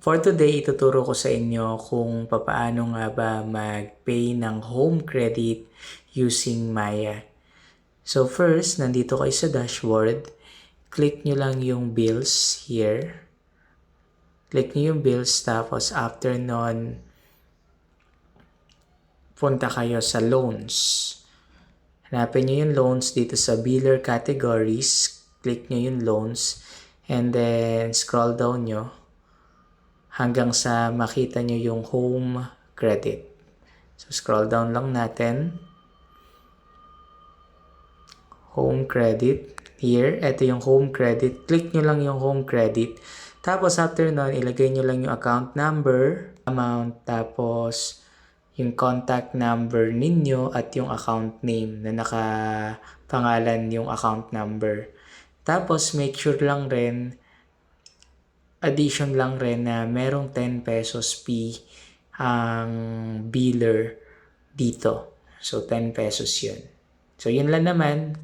For today, ituturo ko sa inyo kung papaano nga ba mag-pay ng home credit using Maya. So first, nandito kayo sa dashboard. Click nyo lang yung bills here. Click nyo yung bills tapos after nun, punta kayo sa loans. Hanapin nyo yung loans dito sa biller categories. Click nyo yung loans. And then, scroll down nyo hanggang sa makita nyo yung home credit. So, scroll down lang natin. Home credit. Here, ito yung home credit. Click nyo lang yung home credit. Tapos, after nun, ilagay nyo lang yung account number, amount, tapos yung contact number ninyo at yung account name na nakapangalan yung account number. Tapos, make sure lang rin addition lang rin na merong 10 pesos fee ang biller dito. So, 10 pesos yun. So, yun lang naman.